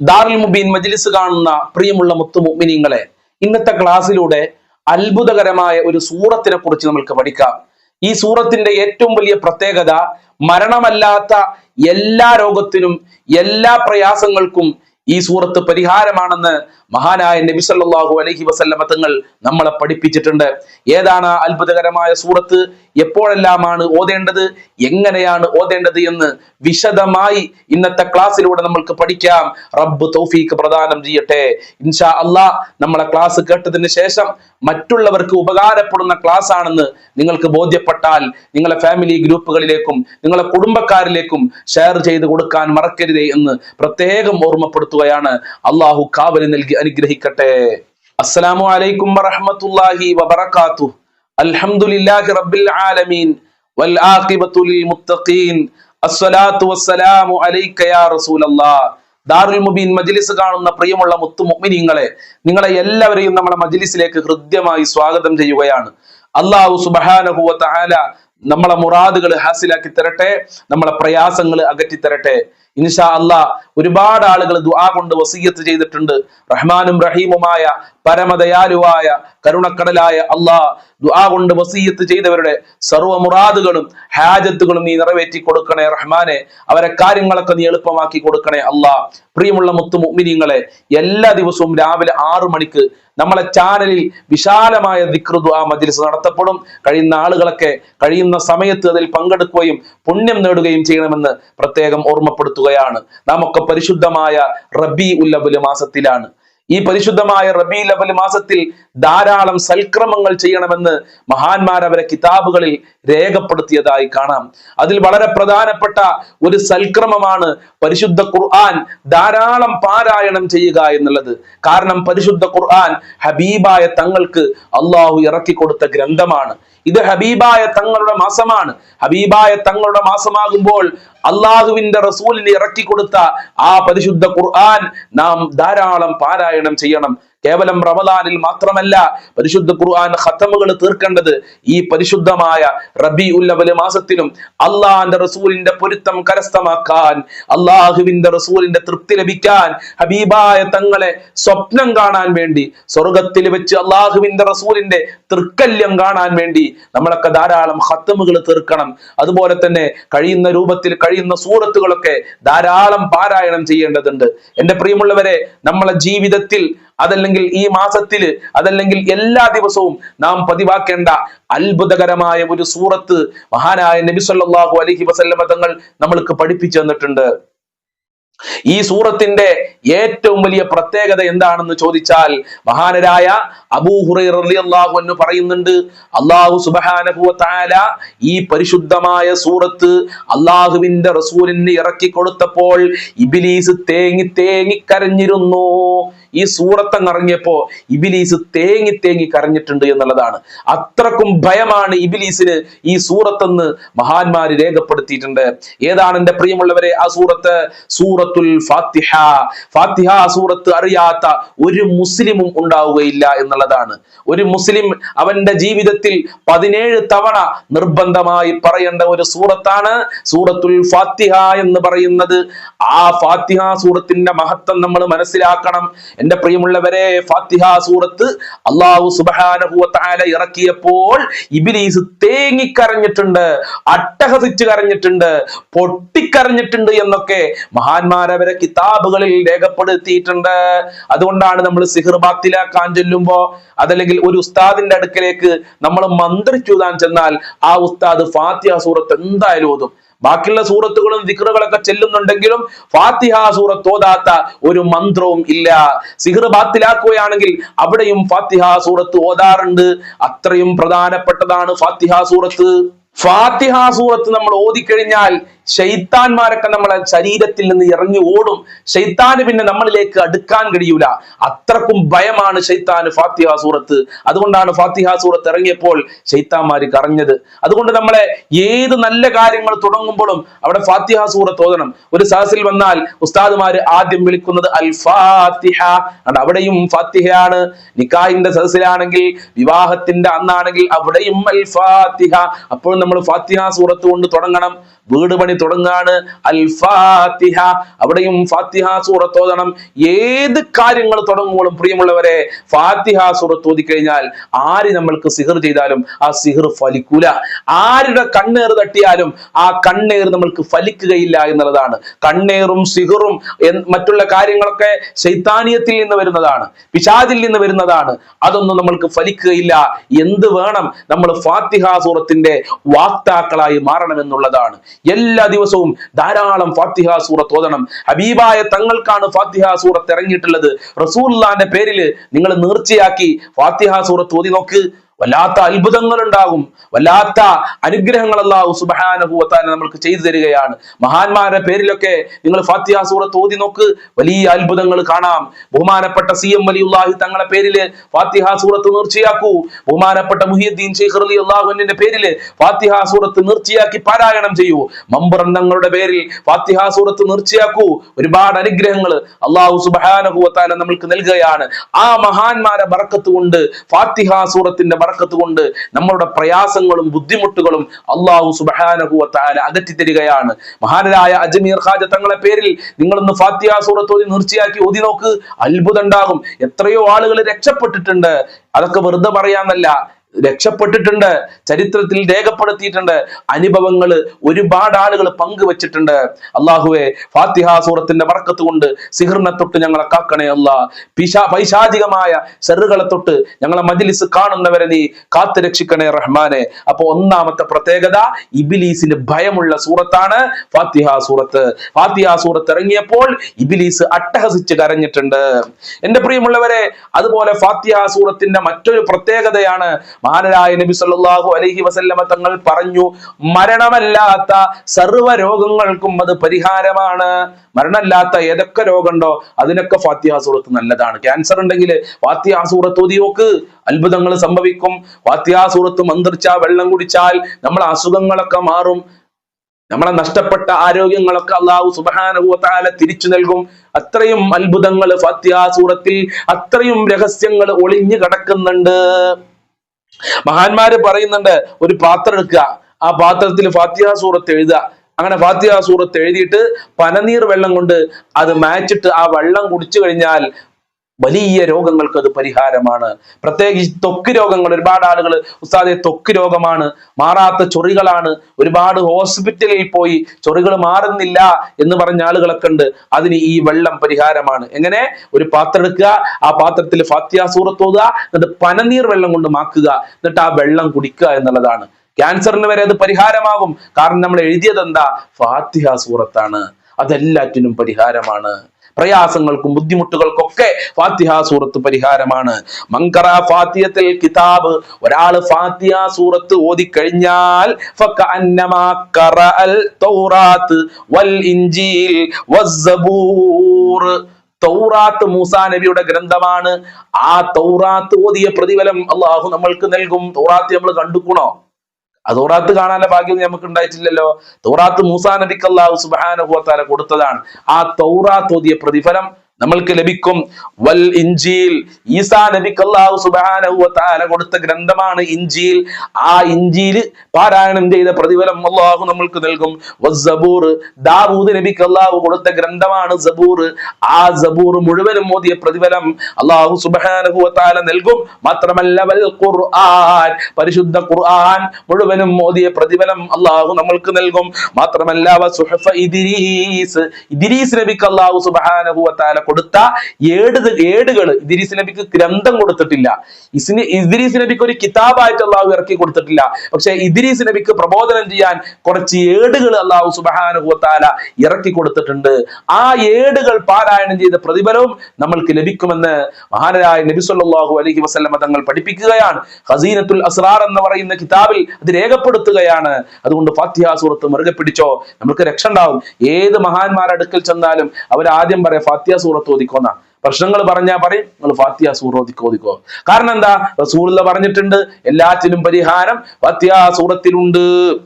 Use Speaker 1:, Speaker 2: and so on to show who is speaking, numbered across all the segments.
Speaker 1: ദാറുൽ മുബീൻ മജ്ലിസ് കാണുന്ന പ്രിയമുള്ള മുത്തു മുഅ്മിനീങ്ങളെ ഇന്നത്തെ ക്ലാസ്സിലൂടെ അത്ഭുതകരമായ ഒരു സൂറത്തിനെ കുറിച്ച് നമുക്ക് പഠിക്കാം. ഈ സൂറത്തിന്റെ ഏറ്റവും വലിയ പ്രത്യേകത മരണമല്ലാത്ത എല്ലാ രോഗത്തിനും എല്ലാ പ്രയാസങ്ങൾക്കും ഈ സൂറത്ത് പരിഹാരമാണെന്ന് മഹാനായ നബി സല്ലല്ലാഹു അലൈഹി വസല്ലമ തങ്ങൾ നമ്മളെ പഠിപ്പിച്ചിട്ടുണ്ട്. ഏതാണ് അത്ഭുതകരമായ സൂറത്ത്? എപ്പോഴെല്ലാമാണ് ഓതേണ്ടത്? എങ്ങനെയാണ് ഓതേണ്ടത് എന്ന് വിശദമായി ഇന്നത്തെ ക്ലാസ്സിലൂടെ നമ്മൾക്ക് പഠിക്കാം. റബ്ബ് തൗഫീക്ക് പ്രദാനം ചെയ്യട്ടെ. ഇൻഷാ അള്ളാ നമ്മളെ ക്ലാസ് കേട്ടതിന് ശേഷം മറ്റുള്ളവർക്ക് ഉപകാരപ്പെടുന്ന ക്ലാസ് ആണെന്ന് നിങ്ങൾക്ക് ബോധ്യപ്പെട്ടാൽ നിങ്ങളെ ഫാമിലി ഗ്രൂപ്പുകളിലേക്കും നിങ്ങളെ കുടുംബക്കാരിലേക്കും ഷെയർ ചെയ്ത് കൊടുക്കാൻ മറക്കരുതേ എന്ന് പ്രത്യേകം ഓർമ്മപ്പെടുത്തുകയാണ് അള്ളാഹു കാവൽ നൽകി അനുഗ്രഹിക്കട്ടെ. അസ്സലാമു അലൈക്കും വറഹ്മത്തുള്ളാഹി വബറകാതുഹു അൽഹംദുലില്ലാഹി റബ്ബിൽ ആലമീൻ. വൽ ആഖിബത്തു ലിൽ മുത്തഖീൻ. അസ്സലാത്തു വസ്സലാമു അലൈക യാ റസൂലല്ലാഹ് ദാറുൽ മുബീൻ മജ്ലിസ് കാണുന്ന പ്രിയമുള്ള മുത്തു മുഅ്മിനീങ്ങളെ നിങ്ങളെ എല്ലാവരെയും നമ്മുടെ മജ്ലിസിലേക്ക് ഹൃദ്യമായി സ്വാഗതം ചെയ്യുകയാണ്. അള്ളാഹു സുബ്ഹാനഹു വ തആല നമ്മളെ മുറാദുകൾ ഹാസിലാക്കി തരട്ടെ നമ്മളെ പ്രയാസങ്ങൾ അകറ്റി തരട്ടെ ഇൻഷാ അല്ലാ ഒരുപാട് ആളുകൾ ദുആ കൊണ്ട് വസീയത്ത് ചെയ്തിട്ടുണ്ട്. റഹ്മാനും റഹീമുമായ പരമദയാലുവായ കരുണക്കടലായ അള്ളാ ദുആ കൊണ്ട് വസീയത്ത് ചെയ്തവരുടെ സർവ മുറാദുകളും ഹാജത്തുകളും നീ നിറവേറ്റി കൊടുക്കണേ റഹ്മാനെ. അവരെ കാര്യങ്ങളൊക്കെ നീ എളുപ്പമാക്കി കൊടുക്കണേ അള്ളാ. പ്രിയമുള്ള മുത്തു മുഅ്മിനീങ്ങളെ എല്ലാ ദിവസവും രാവിലെ ആറു മണിക്ക് നമ്മളെ ചാനലിൽ വിശാലമായ ദിക്റ് ആ മജ്ലിസ് നടത്തപ്പെടും. കഴിയുന്ന ആളുകളൊക്കെ കഴിയുന്ന സമയത്ത് അതിൽ പങ്കെടുക്കുകയും പുണ്യം നേടുകയും ചെയ്യണമെന്ന് പ്രത്യേകം ഓർമ്മപ്പെടുത്തുകയാണ്. നാം ഒക്കെ പരിശുദ്ധമായ റബി ഉല്ലബുല മാസത്തിലാണ്. ഈ പരിശുദ്ധമായ റബി ലബൽ മാസത്തിൽ ധാരാളം സൽക്രമങ്ങൾ ചെയ്യണമെന്ന് മഹാന്മാർ അവരെ കിതാബുകളിൽ രേഖപ്പെടുത്തിയതായി കാണാം. അതിൽ വളരെ പ്രധാനപ്പെട്ട ഒരു സൽക്രമമാണ് പരിശുദ്ധ ഖുർആൻ ധാരാളം പാരായണം ചെയ്യുക എന്നുള്ളത്. കാരണം പരിശുദ്ധ ഖുർആൻ ഹബീബായ തങ്ങൾക്ക് അള്ളാഹു ഇറക്കി കൊടുത്ത ഗ്രന്ഥമാണ്. ഇത് ഹബീബായ തങ്ങളുടെ മാസമാണ്. ഹബീബായ തങ്ങളുടെ മാസമാകുമ്പോൾ അള്ളാഹുവിന്റെ റസൂലിന് ഇറക്കി കൊടുത്ത ആ പരിശുദ്ധ ഖുർആൻ നാം ധാരാളം പാരായണം ചെയ്യണം. കേവലം റമദാനിൽ മാത്രമല്ല പരിശുദ്ധ ഖുർആൻ ഖത്തമുകൾ തീർക്കേണ്ടത് ഈ പരിശുദ്ധമായ റബി ഉല്ലവൽ മാസത്തിലും അള്ളാഹിന്റെ റസൂലിന്റെ പൊരുത്തം കരസ്ഥമാക്കാൻ അള്ളാഹുവിന്റെ റസൂലിന്റെ തൃപ്തി ലഭിക്കാൻ ഹബീബായ തങ്ങളെ സ്വപ്നം കാണാൻ വേണ്ടി സ്വർഗത്തിൽ വെച്ച് അള്ളാഹുവിന്റെ റസൂലിന്റെ തൃക്കല്യം കാണാൻ വേണ്ടി നമ്മളൊക്കെ ധാരാളം ഖത്തമുകൾ തീർക്കണം. അതുപോലെ തന്നെ കഴിയുന്ന രൂപത്തിൽ കഴിയുന്ന സൂറത്തുകളൊക്കെ ധാരാളം പാരായണം ചെയ്യേണ്ടതുണ്ട്. എന്റെ പ്രിയമുള്ളവരെ നമ്മളെ ജീവിതത്തിൽ അതല്ലെങ്കിൽ ഈ മാസത്തിൽ അതല്ലെങ്കിൽ എല്ലാ ദിവസവും നാം പതിവാക്കേണ്ട അത്ഭുതകരമായ ഒരു സൂറത്ത് മഹാനായ നബി സല്ലല്ലാഹു അലൈഹി വസല്ലമ തങ്ങൾ നമ്മൾക്ക് പഠിപ്പിച്ചു തന്നിട്ടുണ്ട്. ഈ സൂറത്തിന്റെ ഏറ്റവും വലിയ പ്രത്യേകത എന്താണെന്ന് ചോദിച്ചാൽ മഹാനരായ അബൂ ഹുറൈറ റളിയല്ലാഹു അൻഹു പറയുന്നുണ്ട് അള്ളാഹു തആല ഈ പരിശുദ്ധമായ സൂറത്ത് അള്ളാഹുവിന്റെ റസൂലിന് ഇറക്കി കൊടുത്തപ്പോൾ ഇബിലീസ് തേങ്ങി തേങ്ങി കരഞ്ഞിരുന്നു. ഈ സൂറത്തങ്ങ് ഇറങ്ങിയപ്പോ ഇബിലീസ് തേങ്ങി തേങ്ങി കരഞ്ഞിട്ടുണ്ട് എന്നുള്ളതാണ്. അത്രക്കും ഭയമാണ് ഇബിലീസിന് ഈ സൂറത്തെന്ന് മഹാന്മാര് രേഖപ്പെടുത്തിയിട്ടുണ്ട്. ഏതാണ് എന്റെ പ്രിയമുള്ളവരെ ആ സൂറത്ത്? സൂറത്തുൽ ഫാത്തിഹ. ഫാത്തിഹ സൂറത്ത് അറിയാത്ത ഒരു മുസ്ലിമും ഉണ്ടാവുകയില്ല എന്നുള്ളതാണ്. ഒരു മുസ്ലിം അവന്റെ ജീവിതത്തിൽ പതിനേഴ് തവണ നിർബന്ധമായി പറയേണ്ട ഒരു സൂറത്താണ് സൂറത്തുൽ ഫാത്തിഹ എന്ന് പറയുന്നത്. ആ ഫാത്തിഹ സൂറത്തിന്റെ മഹത്വം നമ്മൾ മനസ്സിലാക്കണം. എന്റെ പ്രിയമുള്ളവരെ ഫാത്തിഹ സൂറത്ത് അള്ളാഹു തആല ഇറക്കിയപ്പോൾ ഇബിലീസ് തേങ്ങിക്കരഞ്ഞിട്ടുണ്ട് അട്ടഹസിച്ച് കരഞ്ഞിട്ടുണ്ട് പൊട്ടിക്കരഞ്ഞിട്ടുണ്ട് എന്നൊക്കെ മഹാന്മാരവരെ കിതാബുകളിൽ രേഖപ്പെടുത്തിയിട്ടുണ്ട്. അതുകൊണ്ടാണ് നമ്മൾ സിഹിർ ചെല്ലുമ്പോ അതല്ലെങ്കിൽ ഒരു ഉസ്താദിന്റെ അടുക്കലേക്ക് നമ്മൾ മന്ത്രിച്ചൂതാൻ ചെന്നാൽ ആ ഉസ്താദ് ഫാത്തിഹ സൂറത്ത് എന്തായാലും ഓതും. ബാക്കിയുള്ള സൂറത്തുകളും ദിക്റുകളൊക്കെ ചെല്ലുന്നുണ്ടെങ്കിലും ഫാത്തിഹ സൂറത്ത് ഓതാത്ത ഒരു മന്ത്രവും ഇല്ല. സിഹർ ബാത്തിലാക്കുകയാണെങ്കിൽ അവിടെയും ഫാത്തിഹ സൂറത്ത് ഓതാറുണ്ട്. അത്രയും പ്രധാനപ്പെട്ടതാണ് ഫാത്തിഹ സൂറത്ത്. ഫാത്തിഹ സൂറത്ത് നമ്മൾ ഓതിക്കഴിഞ്ഞാൽ ഷെയ്ത്താൻമാരൊക്കെ നമ്മളെ ശരീരത്തിൽ നിന്ന് ഇറങ്ങി ഓടും. ഷെയ്ത്താന് പിന്നെ നമ്മളിലേക്ക് അടുക്കാൻ കഴിയൂല. അത്രക്കും ഭയമാണ് ഷെയ്ത്താന് ഫാത്തിഹ സൂറത്ത്. അതുകൊണ്ടാണ് ഫാത്തിഹ സൂറത്ത് ഇറങ്ങിയപ്പോൾ ഷെയ്ത്താന്മാര് കറഞ്ഞത് അതുകൊണ്ട് നമ്മളെ ഏത് നല്ല കാര്യങ്ങൾ തുടങ്ങുമ്പോഴും അവിടെ ഫാത്തിഹ സൂറത്ത് ഓതണം. ഒരു സഹസിൽ വന്നാൽ ഉസ്താദുമാര് ആദ്യം വിളിക്കുന്നത് അൽ ഫാത്തിഹ അവിടെയും ഫാത്തിഹയാണ്. നിക്കാഹിന്റെ സദസ്സിലാണെങ്കിൽ വിവാഹത്തിന്റെ അന്നാണെങ്കിൽ അവിടെയും അൽ ഫാത്തിഹ അപ്പോൾ നമ്മൾ ഫാത്തിഹ സൂറത്ത് കൊണ്ട് തുടങ്ങണം. വീട് പണി തുടങ്ങാണ്? അൽ ഫാത്തിഹ അവിടെയും ഫാത്തിഹ സൂറത്ത് ഓതണം. ഏത് കാര്യങ്ങൾ തുടങ്ങുമ്പോഴും പ്രിയമുള്ളവരെ ഫാത്തിഹ സൂറത്ത് ഓതി കഴിഞ്ഞാൽ ആര് നമ്മൾക്ക് സിഹർ ചെയ്താലും ആ സിഹർ ഫലിക്കൂല. ആരുടെ കണ്ണേർ തട്ടിയാലും ആ കണ്ണേർ നമ്മൾക്ക് ഫലിക്കുകയില്ല എന്നുള്ളതാണ്. കണ്ണേറും സിഹറും മറ്റുള്ള കാര്യങ്ങളൊക്കെ ശൈത്താനിയത്തിൽ നിന്ന് വരുന്നതാണ്. പിശാദിൽ നിന്ന് വരുന്നതാണ്. അതൊന്നും നമ്മൾക്ക് ഫലിക്കുകയില്ല. എന്ത് വേണം നമ്മൾ ഫാത്തിഹ സൂറത്തിന്റെ വാക്താക്കളായി മാറണമെന്നുള്ളതാണ്. എല്ലാ ദിവസവും ധാരാളം ഫാത്തിഹ സൂറത്ത് ഓതണം. ഹബീബായ തങ്ങൾക്കാണ് ഫാത്തിഹ സൂറത്ത് ഇറങ്ങിയിട്ടുള്ളത്. റസൂല്ലാന്റെ പേരിൽ നിങ്ങൾ നേർച്ചയാക്കി ഫാത്തിഹ സൂറത്ത് ഓതി നോക്ക്. വല്ലാത്ത അത്ഭുതങ്ങൾ ഉണ്ടാകും വല്ലാത്ത അനുഗ്രഹങ്ങൾ അള്ളാഹു സുബ്ഹാനഹു വതആല നമ്മൾക്ക് ചെയ്തു തരികയാണ്. മഹാന്മാരുടെ പേരിലൊക്കെ നിങ്ങൾ ഫാത്തിഹ സൂറത്ത് ഓതി നോക്ക്. വലിയ അത്ഭുതങ്ങൾ കാണാം. ബഹുമാനപ്പെട്ട സി എം വലിയുല്ലാഹി തങ്ങളുടെ പേരിൽ ഫാത്തിഹ സൂറത്ത് ബഹുമാനപ്പെട്ട മുഹിയുദ്ദീൻ ഷെയ്ഖ് അലി അള്ളാഹുവിന്റെ പേരിൽ ഫാത്തിഹ സൂറത്ത് പാരായണം ചെയ്യൂ. മമ്പുറന്തങ്ങളുടെ പേരിൽ ഫാത്തിഹ സൂറത്ത് നേർച്ചയാക്കൂ. ഒരുപാട് അനുഗ്രഹങ്ങൾ അള്ളാഹു സുബ്ഹാനഹു വതആല നമ്മൾക്ക് നൽകുകയാണ്. ആ മഹാന്മാരെ ബറക്കത്ത് കൊണ്ട് ഫാത്തിഹ സൂറത്തിന്റെ ബറക്കത്ത് കൊണ്ട് നമ്മളുടെ പ്രയാസങ്ങളും ബുദ്ധിമുട്ടുകളും അള്ളാഹു സുബ്ഹാനഹു വതആല അകറ്റി തരികയാണ്. മഹാനരായ അജ്മീർ ഖാജ തങ്ങളെ പേരിൽ നിങ്ങളൊന്ന് ഫാത്തിയ സൂറത്തോതി നിർച്ചയാക്കി ഓതി നോക്ക്. അത്ഭുതം ഉണ്ടാകും. എത്രയോ ആളുകൾ രക്ഷപ്പെട്ടിട്ടുണ്ട്. അതൊക്കെ വെറുതെ പറയാന്നല്ല. രക്ഷപ്പെട്ടിട്ടുണ്ട് ചരിത്രത്തിൽ രേഖപ്പെടുത്തിയിട്ടുണ്ട് അനുഭവങ്ങൾ ഒരുപാട് ആളുകൾ പങ്കുവച്ചിട്ടുണ്ട്. അള്ളാഹുവെ ഫാത്തിഹ സൂറത്തിന്റെ വറക്കത്ത് കൊണ്ട് സിഹറിനെ തൊട്ട് ഞങ്ങളെ കാക്കണേ അല്ല. പിശാ പൈശാചികമായ ചെറുകളെ തൊട്ട് ഞങ്ങളെ മജിലിസ് കാണുന്നവരെ നീ കാത്തു രക്ഷിക്കണേ റഹ്മാനെ. അപ്പൊ ഒന്നാമത്തെ പ്രത്യേകത ഇബിലീസിന് ഭയമുള്ള സൂറത്താണ് ഫാത്തിഹ സൂറത്ത്. ഫാത്തിഹ സൂറത്ത് ഇറങ്ങിയപ്പോൾ ഇബിലീസ് അട്ടഹസിച്ച് കരഞ്ഞിട്ടുണ്ട്. എന്റെ പ്രിയമുള്ളവരെ അതുപോലെ ഫാത്തിഹ സൂറത്തിന്റെ മറ്റൊരു പ്രത്യേകതയാണ് മഹാനരായ നബി സല്ലല്ലാഹു അലൈഹി വസല്ലമ തങ്ങൾ പറഞ്ഞു മരണമല്ലാത്ത സർവ രോഗങ്ങൾക്കും അത് പരിഹാരമാണ്. മരണമല്ലാത്ത ഏതൊക്കെ രോഗമുണ്ടോ അതിനൊക്കെ ഫാത്തിഹ സൂറത്ത് നല്ലതാണ്. ക്യാൻസർ ഉണ്ടെങ്കിൽ ഫാത്തിഹ സൂറത്ത് ഓതി നോക്ക്. അത്ഭുതങ്ങൾ സംഭവിക്കും. ഫാത്തിഹ സൂറത്ത് മന്ത്രിച്ചാൽ വെള്ളം കുടിച്ചാൽ നമ്മളെ അസുഖങ്ങളൊക്കെ മാറും. നമ്മളെ നഷ്ടപ്പെട്ട ആരോഗ്യങ്ങളൊക്കെ അള്ളാഹു സുബാനുഭവത്താല തിരിച്ചു നൽകും. അത്രയും അത്ഭുതങ്ങൾ സൂറത്തിൽ അത്രയും രഹസ്യങ്ങൾ ഒളിഞ്ഞു കിടക്കുന്നുണ്ട്. മഹാന്മാര് പറയുന്നുണ്ട് ഒരു പാത്രം എടുക്കുക. ആ പാത്രത്തിൽ ഫാത്തിഹ സൂറത്ത് എഴുതുക. അങ്ങനെ ഫാത്തിഹ സൂറത്ത് എഴുതിയിട്ട് പനനീർ വെള്ളം കൊണ്ട് അത് മാച്ചിട്ട് ആ വെള്ളം കുടിച്ചു കഴിഞ്ഞാൽ വലിയ രോഗങ്ങൾക്ക് അത് പരിഹാരമാണ്. പ്രത്യേകിച്ച് ത്വക്ക് രോഗങ്ങൾ ഒരുപാട് ആളുകൾ ഉസ്താദെ ത്വക്ക് രോഗമാണ്. മാറാത്ത ചൊറികളാണ്. ഒരുപാട് ഹോസ്പിറ്റലിൽ പോയി ചൊറികൾ മാറുന്നില്ല എന്ന് പറഞ്ഞ ആളുകളൊക്കെ ഉണ്ട്. അതിന് ഈ വെള്ളം പരിഹാരമാണ്. എങ്ങനെ? ഒരു പാത്രം എടുക്കുക ആ പാത്രത്തിൽ ഫാത്തിയ സൂറത്ത് ഓതുക എന്നിട്ട് പനനീർ വെള്ളം കൊണ്ട് മാക്കുക എന്നിട്ട് ആ വെള്ളം കുടിക്കുക എന്നുള്ളതാണ്. ക്യാൻസറിന് വരെ അത് പരിഹാരമാകും. കാരണം നമ്മൾ എഴുതിയത് എന്താ ഫാത്തിഹ സൂറത്താണ്. അതെല്ലാറ്റിനും പരിഹാരമാണ്. പ്രയാസങ്ങൾക്കും ബുദ്ധിമുട്ടുകൾക്കൊക്കെ ഫാത്തിഹ സൂറത്ത് പരിഹാരമാണ്. മങ്കറ ഫാത്തിയത്തിൽ കിതാബ്. ഒരാൾ ഫാത്തിഹ സൂറത്ത് ഓതി കഴിഞ്ഞാൽ തൗറാത്ത് മൂസാ നബിയുടെ ഗ്രന്ഥമാണ്. ആ തൗറാത്ത് ഓതിയ പ്രതിഫലം അള്ളാഹു നമ്മൾക്ക് നൽകും. തൗറാത്ത് നമ്മൾ കണ്ടുക്കണോ? തൗറാത്ത് കാണാനുള്ള ഭാഗ്യം നമുക്ക് ഉണ്ടായിട്ടില്ലല്ലോ തോറാത്ത് മൂസാ നബിക്ക് അള്ളാഹു സുബാനുഭവത്താല കൊടുത്തതാണ്. ആ തൗറാത്ത് ഓതിയ പ്രതിഫലം നമ്മൾക്ക് ലഭിക്കും. വൽ ഇഞ്ചീൽ ഈസാ നബിക്ക് അള്ളാഹു സുബാന കൊടുത്ത ഗ്രന്ഥമാണ് ഇഞ്ചീൽ ആ ഇഞ്ചീൽ പാരായണം ചെയ്ത പ്രതിഫലം അള്ളാഹു നമ്മൾക്ക് നൽകും. വസ്സബൂർ ദാവൂദ് നബിക്ക് അള്ളാഹു കൊടുത്ത ഗ്രന്ഥമാണ് സബൂർ. ആ സബൂർ മുഴുവനും ഓതിയ പ്രതിഫലം അള്ളാഹു സുബാനഹു താല നൽകും. മാത്രമല്ല വൽ ഖുർആൻ. പരിശുദ്ധ ഖുർആൻ മുഴുവനും ഓതിയ പ്രതിഫലം അള്ളാഹു നമ്മൾക്ക് നൽകും. മാത്രമല്ല ഇദ്രീസ്. ഇദ്രീസ് നബിക്ക് അള്ളാഹു സുബാനഹു താല കൊടുത്ത ഏട് ഏടുകൾ ഇദ്രീസ് നബിക്ക് ഗ്രന്ഥം കൊടുത്തിട്ടില്ല. ഇസിന് ഇദ്രീസ് നബിക്ക് ഒരു കിതാബായിട്ട് അള്ളാഹു ഇറക്കി കൊടുത്തിട്ടില്ല. പക്ഷെ ഇദ്രീസ് നബിക്ക് പ്രബോധനം ചെയ്യാൻ കുറച്ച് ഏടുകൾ അള്ളാഹു സുബാനഹു താല ഇറക്കി കൊടുത്തിട്ടുണ്ട്. ആ ഏടുകൾ പാരായണം ചെയ്ത പ്രതിഫലവും നമ്മൾക്ക് ലഭിക്കുമെന്ന് മഹാനരായ നബി സല്ലാഹു അലഹി വസല്ലമ തങ്ങൾ പഠിപ്പിക്കുകയാണ്. ഹസീനത്തുൽ അസ്റാർ എന്ന് പറയുന്ന കിതാബിൽ അത് രേഖപ്പെടുത്തുകയാണ്. അതുകൊണ്ട് ഫാത്തിഹ മുറുകെ പിടിച്ചോ. നമുക്ക് രക്ഷ ഉണ്ടാവും. ഏത് മഹാന്മാരടുക്കൽ ചെന്നാലും അവർ ആദ്യം പറയാം ഫാത്തിഹ ഓതിക്കോന്ന പ്രശ്നങ്ങൾ പറഞ്ഞാ പറയും നിങ്ങൾ ഫാത്തിയ സൂറ ഓതിക്കോ കാരണം എന്താ? റസൂലുള്ള പറഞ്ഞിട്ടുണ്ട് എല്ലാറ്റിനും പരിഹാരം ഫാത്തിയ സൂറത്തിലുണ്ട്.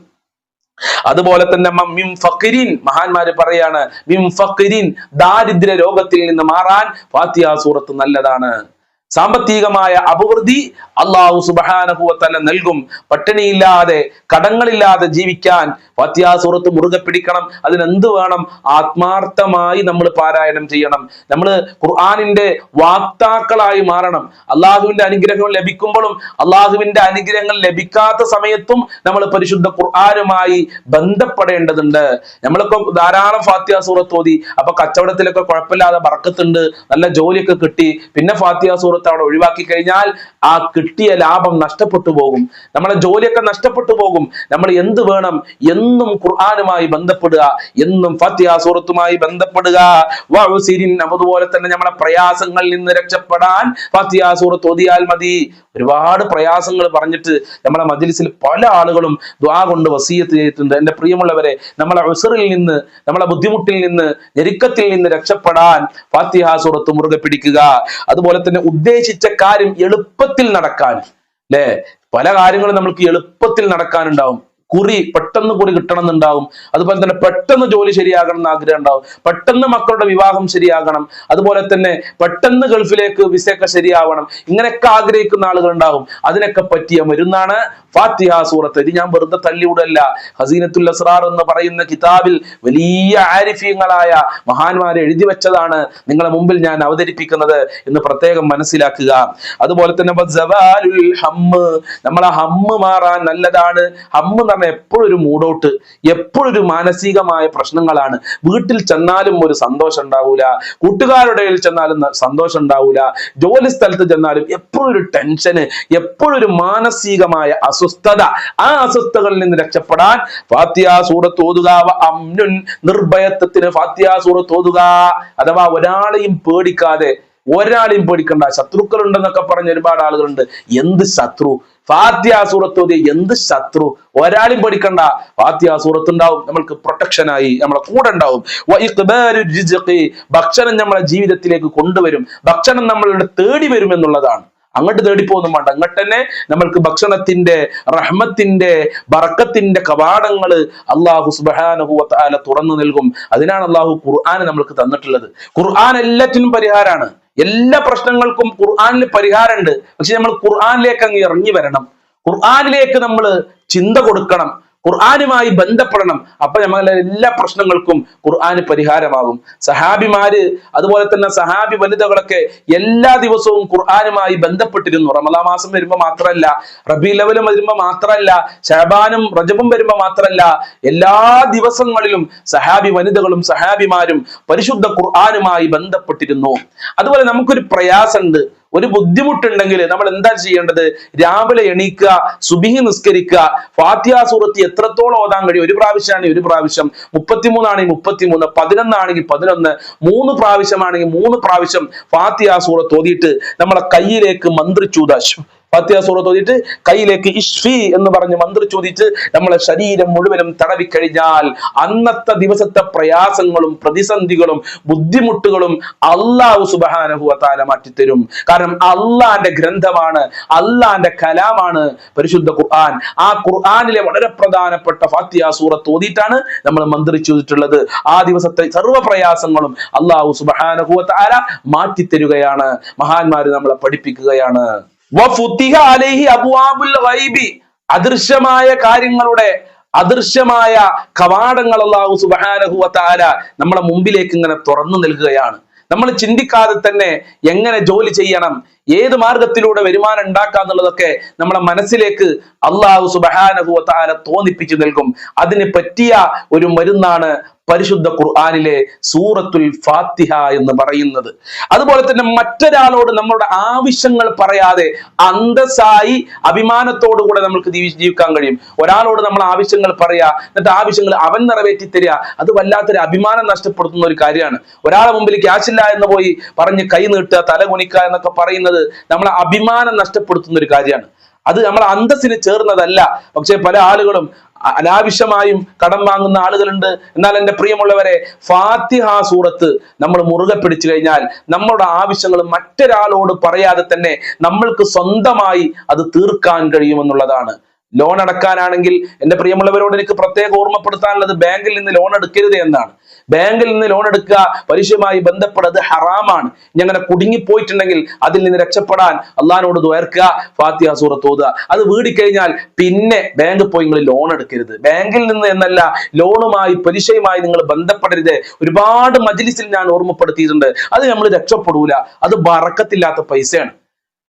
Speaker 1: അതുപോലെ തന്നെ മ- മഹാന്മാര് പറയാണ് മിം ദാരിദ്ര്യ രോഗത്തിൽ നിന്ന് മാറാൻ ഫാത്തിയ സൂറത്ത് നല്ലതാണ്. സാമ്പത്തികമായ അഭിവൃദ്ധി അള്ളാഹു സുബഹാനഹുവത്തല്ല നൽകും. പട്ടിണിയില്ലാതെ കടങ്ങളില്ലാതെ ജീവിക്കാൻ ഫാത്തിഹ സൂറത്ത് മുറുകെ പിടിക്കണം. അതിനെന്ത് വേണം? ആത്മാർത്ഥമായി നമ്മൾ പാരായണം ചെയ്യണം. നമ്മൾ ഖുർആാനിന്റെ വാക്താക്കളായി മാറണം. അള്ളാഹുവിന്റെ അനുഗ്രഹം ലഭിക്കുമ്പോഴും അള്ളാഹുവിന്റെ അനുഗ്രഹങ്ങൾ ലഭിക്കാത്ത സമയത്തും നമ്മൾ പരിശുദ്ധ ഖുർആാനുമായി ബന്ധപ്പെടേണ്ടതുണ്ട്. നമ്മളിപ്പോ ധാരാളം ഫാത്തിഹ സൂറത്ത് ഓതി. അപ്പൊ കച്ചവടത്തിലൊക്കെ കുഴപ്പമില്ലാതെ ബറക്കത്തുണ്ട് നല്ല ജോലിയൊക്കെ കിട്ടി. പിന്നെ ഫാത്തിഹ സൂറത്ത് അവിടെ ഒഴിവാക്കി കഴിഞ്ഞാൽ ആ കിട്ടിയ ലാഭം നഷ്ടപ്പെട്ടു പോകും. നമ്മളെ ജോലിയൊക്കെ നഷ്ടപ്പെട്ടു പോകും. നമ്മൾ എന്ത് വേണം? എന്നും ഖുർആാനുമായി ബന്ധപ്പെടുക. എന്നും ഫാത്തിഹ സൂറത്തുമായി ബന്ധപ്പെടുക. അതുപോലെ തന്നെ നമ്മളെ പ്രയാസങ്ങളിൽ നിന്ന് രക്ഷപ്പെടാൻ ഫാത്തിഹ സൂറത്ത് ഓതിയാൽ മതി. ഒരുപാട് പ്രയാസങ്ങൾ പറഞ്ഞിട്ട് നമ്മളെ മജ്ലിസിൽ പല ആളുകളും ദ്വാ കൊണ്ട് വസീയത്ത് ചെയ്തിട്ടുണ്ട്. എന്റെ പ്രിയമുള്ളവരെ നമ്മളെ ഉസറിൽ നിന്ന് നമ്മളെ ബുദ്ധിമുട്ടിൽ നിന്ന് ഞെരുക്കത്തിൽ നിന്ന് രക്ഷപ്പെടാൻ ഫാത്തിഹ സൂറത്ത് മുറുകെ പിടിക്കുക. അതുപോലെ തന്നെ ഉദ്ദേശിച്ച കാര്യം എളുപ്പത്തിൽ നടക്കാൻ അല്ലേ പല കാര്യങ്ങളും നമുക്ക് എളുപ്പത്തിൽ നടക്കാനുണ്ടാവും. കുറി പെട്ടെന്ന് കുറി കിട്ടണം എന്നുണ്ടാവും അതുപോലെ തന്നെ പെട്ടെന്ന് ജോലി ശരിയാകണം എന്ന് ആഗ്രഹം ഉണ്ടാവും. പെട്ടെന്ന് മക്കളുടെ വിവാഹം ശരിയാകണം. അതുപോലെ തന്നെ പെട്ടെന്ന് ഗൾഫിലേക്ക് വിസയൊക്കെ ശരിയാവണം. ഇങ്ങനെയൊക്കെ ആഗ്രഹിക്കുന്ന ആളുകൾ ഉണ്ടാവും. അതിനൊക്കെ പറ്റിയ മരുന്നാണ് ഫാത്തിഹ സൂറത്ത്. ഇത് ഞാൻ വെറുതെ തള്ളിവിടല്ല. ഹസീനത്തുൽ അസ്റാർ എന്ന് പറയുന്ന കിതാബിൽ വലിയ ആരിഫ്യങ്ങളായ മഹാന്മാരെ എഴുതി വെച്ചതാണ് നിങ്ങളെ മുമ്പിൽ ഞാൻ അവതരിപ്പിക്കുന്നത് എന്ന് പ്രത്യേകം മനസ്സിലാക്കുക. അതുപോലെ തന്നെ ഹമ്മ് നമ്മളെ ഹമ്മ് മാറാൻ നല്ലതാണ്. ഹമ്മ് എന്ന് പറഞ്ഞാൽ എപ്പോഴും ഒരു മൂടോട്ട് എപ്പോഴും ഒരു മാനസികമായ പ്രശ്നങ്ങളാണ്. വീട്ടിൽ ചെന്നാലും ഒരു സന്തോഷം ഉണ്ടാവൂല. കൂട്ടുകാരുടെ ചെന്നാലും സന്തോഷം ഉണ്ടാവൂല. ജോലി സ്ഥലത്ത് ചെന്നാലും എപ്പോഴും ഒരു ടെൻഷന് എപ്പോഴും ഒരു മാനസികമായ അസ്വസ്ഥത. ആ അസ്വസ്ഥകളിൽ നിന്ന് രക്ഷപ്പെടാൻ ഫാത്തിയ സൂറത്ത് ഓതുക. അമ്നുൻ നിർഭയത്വത്തിന് ഫാത്തിയ സൂറത്ത് ഓതുക. അഥവാ ഒരാളെയും പേടിക്കാതെ ഒരാളെയും പേടിക്കണ്ട. ശത്രുക്കൾ ഉണ്ടെന്നൊക്കെ പറഞ്ഞ ഒരുപാട് ആളുകളുണ്ട്. എന്ത് ശത്രു? ഓതിയ എന്ത് ശത്രു? ഒരാളും പേടിക്കണ്ട. ഫാത്യാസൂറത്ത് സൂറത്ത് ഉണ്ടാവും നമ്മൾക്ക് പ്രൊട്ടക്ഷനായി നമ്മളെ കൂടെ ഉണ്ടാവും. ഭക്ഷണം നമ്മളെ ജീവിതത്തിലേക്ക് കൊണ്ടുവരും. ഭക്ഷണം നമ്മളുടെ തേടി വരും എന്നുള്ളതാണ്. അങ്ങോട്ട് തേടിപ്പോന്നും വേണ്ട അങ്ങോട്ട് തന്നെ നമ്മൾക്ക് ഭക്ഷണത്തിന്റെ റഹ്മത്തിന്റെ ബറക്കത്തിന്റെ കവാടങ്ങൾ അള്ളാഹു സുബാനുഭവത്താല തുറന്നു നൽകും. അതിനാണ് അള്ളാഹു ഖുർആൻ നമ്മൾക്ക് തന്നിട്ടുള്ളത്. ഖുർആൻ എല്ലാറ്റിനും പരിഹാരമാണ് എല്ലാ പ്രശ്നങ്ങൾക്കും ഖുർആനിൽ പരിഹാരമുണ്ട് പക്ഷെ നമ്മൾ ഖുർആാനിലേക്ക് അങ്ങ് ഇറങ്ങി വരണം. ഖുർആാനിലേക്ക് നമ്മൾ ചിന്ത കൊടുക്കണം. ഖുർആനുമായി ബന്ധപ്പെടണം. അപ്പൊ നമ്മളെ എല്ലാ പ്രശ്നങ്ങൾക്കും ഖുർആന് പരിഹാരമാകും. സഹാബിമാര് അതുപോലെ തന്നെ സഹാബി വനിതകളൊക്കെ എല്ലാ ദിവസവും ഖുർആാനുമായി ബന്ധപ്പെട്ടിരുന്നു. റമലാ മാസം വരുമ്പോ മാത്രമല്ല റബി ലെവലും വരുമ്പോ മാത്രമല്ല ഷാബാനും റജബും വരുമ്പോ മാത്രമല്ല എല്ലാ ദിവസങ്ങളിലും സഹാബി വനിതകളും സഹാബിമാരും പരിശുദ്ധ ഖുർആാനുമായി ബന്ധപ്പെട്ടിരുന്നു. അതുപോലെ നമുക്കൊരു പ്രയാസമുണ്ട്. ഒരു ബുദ്ധിമുട്ടുണ്ടെങ്കിൽ നമ്മൾ എന്താ ചെയ്യേണ്ടത്? രാവിലെ എണീക്കുക സുബിഹി നിസ്കരിക്കുക. ഫാത്തിയ സൂറത്ത് എത്രത്തോളം ഓതാൻ കഴിയും? ഒരു പ്രാവശ്യമാണെങ്കിൽ ഒരു പ്രാവശ്യം. മുപ്പത്തിമൂന്നാണെങ്കിൽ മുപ്പത്തിമൂന്ന് പതിനൊന്നാണെങ്കിൽ പതിനൊന്ന് മൂന്ന് പ്രാവശ്യമാണെങ്കിൽ മൂന്ന് പ്രാവശ്യം ഫാത്തിയ സൂറത്ത് ഓതിയിട്ട് നമ്മളെ കയ്യിലേക്ക് മന്ത്രിച്ചൂത ഫാത്തിഹ സൂറത്ത് ഓതിയിട്ട് കയ്യിലേക്ക് ഇഷ്ഫി എന്ന് പറഞ്ഞ് മന്ത്രി ചോദിച്ച് നമ്മളെ ശരീരം മുഴുവനും തടവിക്കഴിഞ്ഞാൽ അന്നത്തെ ദിവസത്തെ പ്രയാസങ്ങളും പ്രതിസന്ധികളും ബുദ്ധിമുട്ടുകളും അള്ളാഹു സുബാനുഭവത്താല മാറ്റിത്തരും. കാരണം അള്ളാന്റെ ഗ്രന്ഥമാണ് അള്ളാന്റെ കലാമാണ് പരിശുദ്ധ ഖുർആൻ. ആ ഖുർആാനിലെ വളരെ പ്രധാനപ്പെട്ട ഫാത്തിഹ സൂറത്ത് ഓതിയിട്ടാണ് നമ്മൾ മന്ത്രി ചോദിച്ചിട്ടുള്ളത്. ആ ദിവസത്തെ സർവ പ്രയാസങ്ങളും അള്ളാഹു സുബാനുഭവത്താല മാറ്റിത്തരുകയാണ്. മഹാന്മാര് നമ്മളെ പഠിപ്പിക്കുകയാണ്. അലൈഹി വൈബി അദൃശ്യമായ കാര്യങ്ങളുടെ അദൃശ്യമായ കവാടങ്ങൾ അള്ളാഹു സുബ്ഹാനഹു വതആല നമ്മളെ മുമ്പിലേക്ക് ഇങ്ങനെ തുറന്നു നൽകുകയാണ്. നമ്മൾ ചിന്തിക്കാതെ തന്നെ എങ്ങനെ ജോലി ചെയ്യണം? ഏത് മാർഗത്തിലൂടെ വരുമാനം ഉണ്ടാക്കാം എന്നുള്ളതൊക്കെ നമ്മളെ മനസ്സിലേക്ക് അള്ളാഹു സുബ്ഹാനഹു വതആല തോന്നിപ്പിച്ചു നൽകും. അതിന് പറ്റിയ ഒരു മരുന്നാണ് പരിശുദ്ധ ഖുർആനിലെ സൂറത്തുൽ ഫാത്തിഹ എന്ന് പറയുന്നത്. അതുപോലെ തന്നെ മറ്റൊരാളോട് നമ്മളുടെ ആവശ്യങ്ങൾ പറയാതെ അന്തസ്സായി അഭിമാനത്തോടുകൂടെ നമുക്ക് ജീവി- ജീവിക്കാൻ കഴിയും. ഒരാളോട് നമ്മൾ ആവശ്യങ്ങൾ പറയാ എന്നിട്ട് ആവശ്യങ്ങൾ അവൻ നിറവേറ്റി തരിക അത് വല്ലാത്തൊരു അഭിമാനം നഷ്ടപ്പെടുത്തുന്ന ഒരു കാര്യമാണ്. ഒരാളെ മുമ്പിൽ ക്യാഷ് ഇല്ല എന്ന് പോയി പറഞ്ഞ് കൈ നീട്ടുക തല കുനിക്കുക എന്നൊക്കെ പറയുന്നത് നമ്മളെ അഭിമാനം നഷ്ടപ്പെടുത്തുന്ന ഒരു കാര്യമാണ്. അത് നമ്മളെ അന്തസ്സിന് ചേർന്നതല്ല. പക്ഷെ പല ആളുകളും അനാവശ്യമായും കടം വാങ്ങുന്ന ആളുകളുണ്ട്. എന്നാൽ എന്റെ പ്രിയമുള്ളവരെ ഫാത്തിഹ സൂറത്ത് നമ്മൾ മുറുകെ പിടിച്ചു കഴിഞ്ഞാൽ നമ്മുടെ ആവശ്യങ്ങൾ മറ്റൊരാളോട് പറയാതെ തന്നെ നമ്മൾക്ക് സ്വന്തമായി അത് തീർക്കാൻ കഴിയുമെന്നുള്ളതാണ്. ലോൺ അടക്കാനാണെങ്കിൽ എന്റെ പ്രിയമുള്ളവരോട് എനിക്ക് പ്രത്യേക ഓർമ്മപ്പെടുത്താനുള്ളത് ബാങ്കിൽ നിന്ന് ലോൺ എടുക്കരുത് എന്നാണ്. ബാങ്കിൽ നിന്ന് ലോൺ എടുക്കുക പലിശയുമായി ബന്ധപ്പെടുന്നത് ഹറാമാണ്. ഇനി അങ്ങനെ കുടുങ്ങിപ്പോയിട്ടുണ്ടെങ്കിൽ അതിൽ നിന്ന് രക്ഷപ്പെടാൻ അള്ളഹാനോട് ദ്വേർക്കുക ഫാത്തിഹ സൂറത്ത് ഓതുക. അത് വീടിക്കഴിഞ്ഞാൽ പിന്നെ ബാങ്ക് പോയി നിങ്ങൾ ലോൺ എടുക്കരുത്. ബാങ്കിൽ നിന്ന് എന്നല്ല ലോണുമായി പലിശയുമായി നിങ്ങൾ ബന്ധപ്പെടരുത്. ഒരുപാട് മജ്ലിസിൽ ഞാൻ ഓർമ്മപ്പെടുത്തിയിട്ടുണ്ട്. അത് നമ്മൾ രക്ഷപ്പെടൂല. അത് ബറക്കത്തില്ലാത്ത പൈസയാണ്.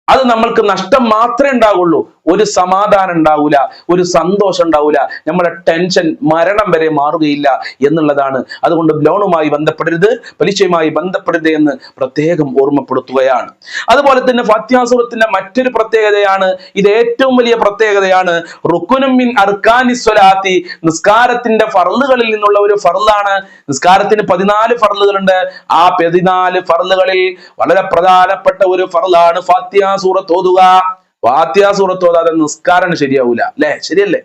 Speaker 1: അത് നമ്മൾക്ക് നഷ്ടം മാത്രമേ ഉണ്ടാവുള്ളൂ. ഒരു സമാധാനം ഉണ്ടാവില്ല ഒരു സന്തോഷം ഉണ്ടാവില്ല നമ്മുടെ ടെൻഷൻ മരണം വരെ മാറുകയില്ല എന്നുള്ളതാണ്. അതുകൊണ്ട് ലോണുമായി ബന്ധപ്പെടരുത് പലിശയുമായി ബന്ധപ്പെടരുത് എന്ന് പ്രത്യേകം ഓർമ്മപ്പെടുത്തുകയാണ്. അതുപോലെ തന്നെ ഫത്യാസുറത്തിന്റെ മറ്റൊരു പ്രത്യേകതയാണ് ഇത് ഏറ്റവും വലിയ പ്രത്യേകതയാണ്. റുക്കുനും മിൻ അർക്കാനി സ്വലാത്തി നിസ്കാരത്തിന്റെ ഫറലുകളിൽ നിന്നുള്ള ഒരു ഫറലാണ് നിസ്കാരത്തിന് പതിനാല് ഫർളുകളുണ്ട്. ആ പതിനാല് ഫറലുകളിൽ വളരെ പ്രധാനപ്പെട്ട ഒരു ഫറലാണ് ഫാത്യാസൂറത്ത് സൂറത്ത് ഓതുക. ഫാത്തിയ സൂറത്ത് ഓതാതെ നിസ്കാരം ശരിയാവൂല. അല്ലെ? ശരിയല്ലേ?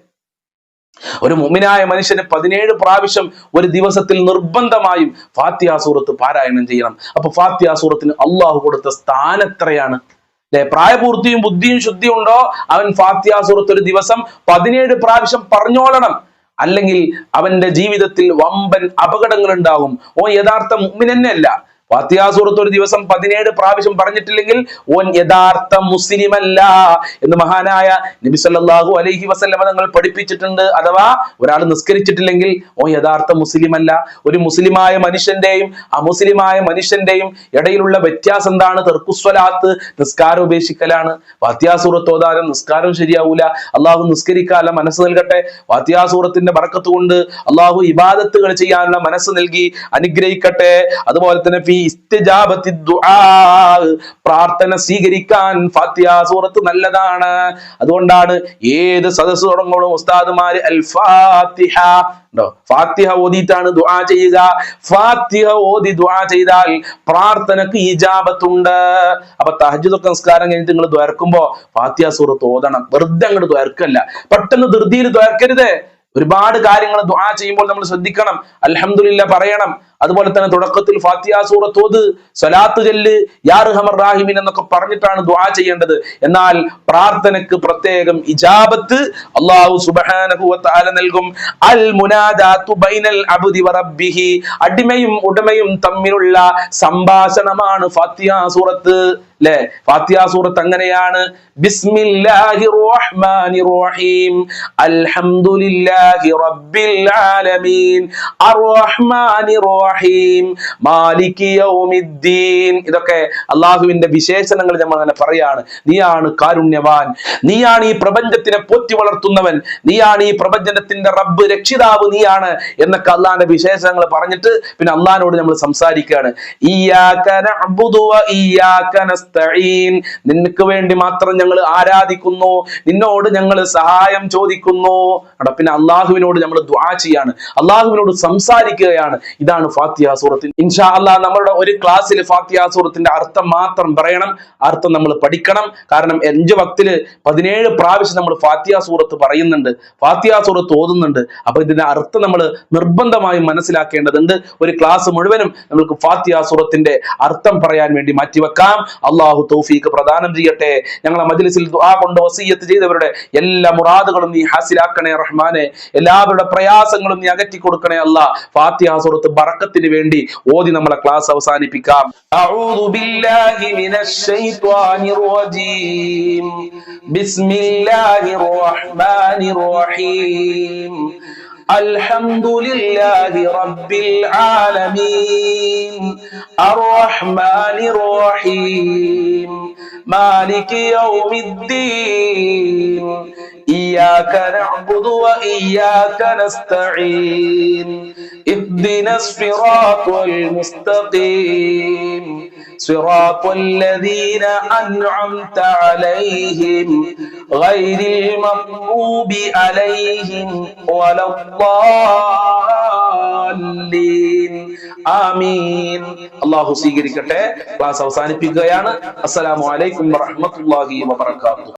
Speaker 1: ഒരു മുമിനായ മനുഷ്യന് പതിനേഴ് പ്രാവശ്യം ഒരു ദിവസത്തിൽ നിർബന്ധമായും ഫാത്തിയ സൂറത്ത് പാരായണം ചെയ്യണം. അപ്പൊ ഫാത്തിയ സൂറത്തിന് അള്ളാഹു കൊടുത്ത സ്ഥാനം എത്രയാണ്? അല്ലെ? പ്രായപൂർത്തിയും ബുദ്ധിയും ശുദ്ധിയും ഉണ്ടോ? അവൻ ഫാത്തിയ സൂറത്ത് ഒരു ദിവസം പതിനേഴ് പ്രാവശ്യം പറഞ്ഞോളണം. അല്ലെങ്കിൽ അവന്റെ ജീവിതത്തിൽ വമ്പൻ അപകടങ്ങൾ ഉണ്ടാകും. ഓ യഥാർത്ഥ മുമ്മിനെന്നെ ഫാത്തിഹ സൂറത്ത് ഒരു ദിവസം പതിനേഴ് പ്രാവശ്യം പറഞ്ഞിട്ടില്ലെങ്കിൽ ഓൻ യഥാർത്ഥ മുസ്ലിം അല്ല എന്ന് മഹാനായ നബി സല്ലല്ലാഹു അലൈഹി വസല്ലമ തങ്ങൾ പഠിപ്പിച്ചിട്ടുണ്ട്. അഥവാ ഒരാൾ നിസ്കരിച്ചിട്ടില്ലെങ്കിൽ ഓൻ യഥാർത്ഥ മുസ്ലിം അല്ല ഒരു മുസ്ലിമായ മനുഷ്യന്റെയും അമുസ്ലിമായ മനുഷ്യന്റെയും ഇടയിലുള്ള വ്യത്യാസം എന്താണ്? തെർക്കുസ്വലാത്ത് നിസ്കാരം ഉപേക്ഷിക്കലാണ്. ഫാത്തിഹ സൂറത്ത് ഓതാതെ നിസ്കാരം ശരിയാവൂല. അള്ളാഹു നിസ്കരിക്കാല മനസ്സ് നൽകട്ടെ. ഫാത്തിഹ വറക്കത്ത് കൊണ്ട് അള്ളാഹു ഇബാദത്തുകൾ ചെയ്യാനുള്ള മനസ്സ് നൽകി അനുഗ്രഹിക്കട്ടെ. അതുപോലെ തന്നെ പ്രാർത്ഥന സ്വീകരിക്കാൻ ഫാത്തിഹ സൂറത്ത് നല്ലതാണ്. അതുകൊണ്ടാണ് ഏത് സദസ് തുടങ്ങുമ്പോഴും ഉസ്താദുമാര് അൽ ഫാത്തിഹ ഉണ്ടോ ഫാത്തിഹ ഓതിയിട്ടാണ് ദുആ ചെയ്യുക. ഫാത്തിഹ ഓതി ദുആ ചെയ്താൽ പ്രാർത്ഥനക്ക് ഇജാബത്തുണ്ട്. അപ്പൊ തഹജുദൊക്കെ സംസ്കാരം കഴിഞ്ഞിട്ട് നിങ്ങൾ ദ്വർക്കുമ്പോ ഫാത്തിഹ സൂറത്ത് ഓതണം. വെറുതെ അങ്ങോട്ട് ദ്വർക്കല്ല പെട്ടെന്ന് ധൃതിയിൽ ദ്വർക്കരുത് ഒരുപാട് കാര്യങ്ങൾ ദുആ ചെയ്യുമ്പോൾ നമ്മൾ ശ്രദ്ധിക്കണം. അൽഹംദുലില്ല പറയണം. അതുപോലെ തന്നെ തുടക്കത്തിൽ ഫാത്തിഹ സൂറത്തോത് സലാത്ത് ചെല്ല് യാർഹമർ റാഹിമിൻ എന്നൊക്കെ പറഞ്ഞിട്ടാണ് ദ്വാ ചെയ്യേണ്ടത്. എന്നാൽ പ്രാർത്ഥനക്ക് പ്രത്യേകം ഇജാബത്ത് വ തആല നൽകും. അൽ മുനാദാതു ബൈനൽ അബ്ദി വ റബ്ബിഹി. അടിമയും ഉടമയും തമ്മിലുള്ള സംഭാഷണമാണ് ഫാത്തിഹ സൂറത്ത്. അല്ലെ ഫാത്തിഹ സൂറത്ത് അങ്ങനെയാണ്. ബിസ്മില്ലാഹി റഹ്മാനി റഹീം. അൽഹംദുലില്ലാഹി റബ്ബിൽ ആലമീൻ. അർറഹ്മാനിർ റഹീം മാലികി യൗമിദ്ദീൻ. ഇതൊക്കെ അള്ളാഹുവിന്റെ വിശേഷണങ്ങൾ നമ്മൾ അങ്ങനെ പറയാണ്. നീയാണ് കാരുണ്യവാൻ. നീയാണ് ഈ പ്രപഞ്ചത്തിനെ പോറ്റി വളർത്തുന്നവൻ. നീയാണ് ഈ പ്രപഞ്ചത്തിന്റെ റബ്ബ് രക്ഷിതാവ് നീയാണ് എന്നൊക്കെ അള്ളാഹിന്റെ വിശേഷങ്ങൾ പറഞ്ഞിട്ട് പിന്നെ അള്ളാഹിനോട് നമ്മൾ സംസാരിക്കുകയാണ്. നിനക്ക് വേണ്ടി മാത്രം ഞങ്ങൾ ആരാധിക്കുന്നു. നിന്നോട് ഞങ്ങൾ സഹായം ചോദിക്കുന്നു. പിന്നെ അള്ളാഹുവിനോട് നമ്മൾ ദ്വാ ചെയ്യാണ്. അള്ളാഹുവിനോട് സംസാരിക്കുകയാണ്. ഇതാണ് ഫാത്തിഹ സൂറത്തിൽ. ഇൻഷാ അല്ല നമ്മളുടെ ഒരു ക്ലാസ്സിൽ ഫാത്തിഹ സൂറത്തിന്റെ അർത്ഥം മാത്രം പറയണം. അർത്ഥം നമ്മൾ പഠിക്കണം. കാരണം അഞ്ച് വക്തിൽ പതിനേഴ് പ്രാവശ്യം നമ്മൾ ഫാത്തിഹ സൂറത്ത് പറയുന്നുണ്ട്. ഫാത്തിഹ സൂറത്ത് ഓതുന്നുണ്ട്. അപ്പൊ ഇതിന്റെ അർത്ഥം നമ്മൾ നിർബന്ധമായും മനസ്സിലാക്കേണ്ടതുണ്ട്. ഒരു ക്ലാസ് മുഴുവനും നമുക്ക് ഫാത്തിഹ സൂറത്തിന്റെ അർത്ഥം പറയാൻ വേണ്ടി മാറ്റിവെക്കാം. അള്ളാഹു തൗഫീഖ് പ്രദാനം ചെയ്യട്ടെ. ഞങ്ങളെ മജ്ലിസിൽ ദുആ കൊണ്ട് വസീയത്ത് ചെയ്തവരുടെ എല്ലാ മുറാദുകളും നീ ഹാസിലാക്കണേ റഹ്മാനെ. എല്ലാവരുടെ പ്രയാസങ്ങളും നീ അകറ്റി കൊടുക്കണേ അല്ല ഫാത്തിഹ സൂറത്ത് ബറക്കത്തിന് വേണ്ടി ഓതി നമ്മളെ ക്ലാസ് അവസാനിപ്പിക്കാം അഊദു ബില്ലാഹി മിനശ് ശൈത്വാനിർ റജീം ബിസ്മില്ലാഹിർ റഹ്മാനിർ റഹീം الحمد لله رب العالمين الرحمن الرحيم مالك يوم الدين إياك نعبد وإياك نستعين اهدنا الصراط المستقيم صراط الذين أنعمت عليهم غير المغضوب عليهم ولا الضالين ആമീൻ അള്ളാഹു സ്വീകരിക്കട്ടെ ക്ലാസ് അവസാനിപ്പിക്കുകയാണ് അസ്സലാമു അലൈക്കും വറഹ്മത്തുള്ളാഹി വബറകാതുഹു